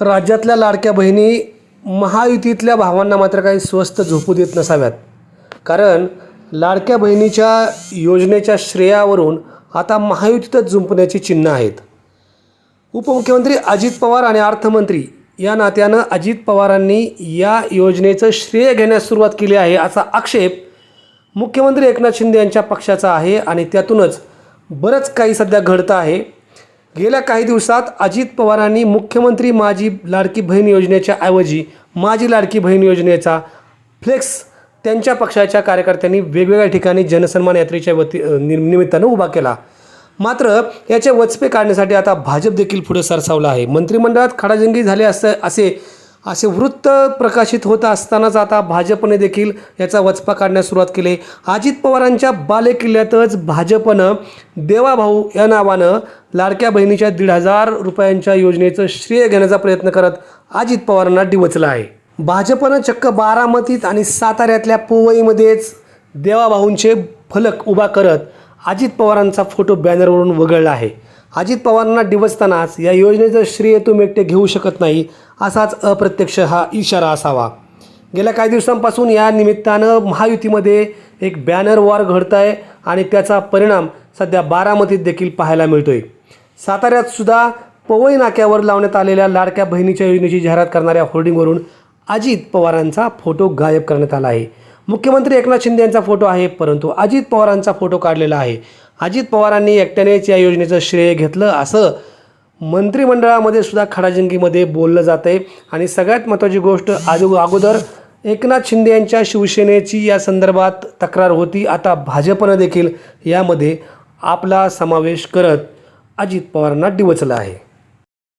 राज्यातल्या लाडक्या बहिणी महायुतीतल्या भावांना मात्र काही स्वस्त झोपू देत नसाव्यात. कारण लाडक्या बहिणीच्या योजनेच्या श्रेयावरून आता महायुतीतच झुंपण्याची चिन्ह आहेत. उपमुख्यमंत्री अजित पवार आणि अर्थमंत्री या नात्यानं अजित पवारांनी या योजनेचं श्रेय घेण्यास सुरुवात केली आहे असा आक्षेप मुख्यमंत्री एकनाथ शिंदे यांच्या पक्षाचा आहे आणि त्यातूनच बरंच काही सध्या घडतं आहे. गेल्या काही दिवसात अजित पवारांनी मुख्यमंत्री माझी लाडकी बहीण योजनेच्या ऐवजी माझी लाडकी बहीण योजनेचा फ्लेक्स त्यांच्या पक्षाच्या कार्यकर्त्यांनी वेगवेगळ्या ठिकाणी जनसन्मान यात्रेच्या वती नि निमित्तानं उभा केला. मात्र याचे वचपे काढण्यासाठी आता भाजप देखील पुढे सरसावला आहे. मंत्रिमंडळात खडाजंगी झाले असं असे असे वृत्त प्रकाशित होत असतानाच आता भाजपने देखील याचा वचपा काढण्यास सुरुवात केली. अजित पवारांच्या बालेकिल्ल्यातच भाजपनं देवाभाऊ या नावानं लाडक्या बहिणीच्या दीड हजार रुपयांच्या योजनेचं श्रेय घेण्याचा प्रयत्न करत अजित पवारांना डिवचलं आहे. भाजपनं चक्क बारामतीत आणि साताऱ्यातल्या पोवईमध्येच देवाभाऊंचे फलक उभा करत अजित पवारांचा फोटो बॅनरवरून वगळला आहे. अजित पवारांना डिवचतानाच या योजनेचं श्रेय तुम्ही एकटे घेऊ शकत नाही असाच अप्रत्यक्ष हा इशारा असावा. गेल्या काही दिवसांपासून या निमित्तानं महायुतीमध्ये एक बॅनर वॉर घडत आहे आणि त्याचा परिणाम सध्या बारामतीत देखील पाहायला मिळतोय. साताऱ्यात सुद्धा पवई नाक्यावर लावण्यात आलेल्या लाडक्या बहिणीच्या योजनेची जाहिरात करणाऱ्या होर्डिंगवरून अजित पवारांचा फोटो गायब करण्यात आला आहे. मुख्यमंत्री एकनाथ शिंदे यांचा फोटो आहे परंतु अजित पवारांचा फोटो काढलेला आहे. अजित पवारांनी एकट्यानेच या योजनेचं श्रेय घेतलं असं मंत्रिमंडळामध्ये सुद्धा खडाजंगीमध्ये बोललं जात आहे आणि सगळ्यात महत्त्वाची गोष्ट आजो अगोदर एकनाथ शिंदे यांच्या शिवसेनेची या संदर्भात तक्रार होती. आता भाजपनं देखील यामध्ये आपला समावेश करत अजित पवारांना डिवचलं आहे.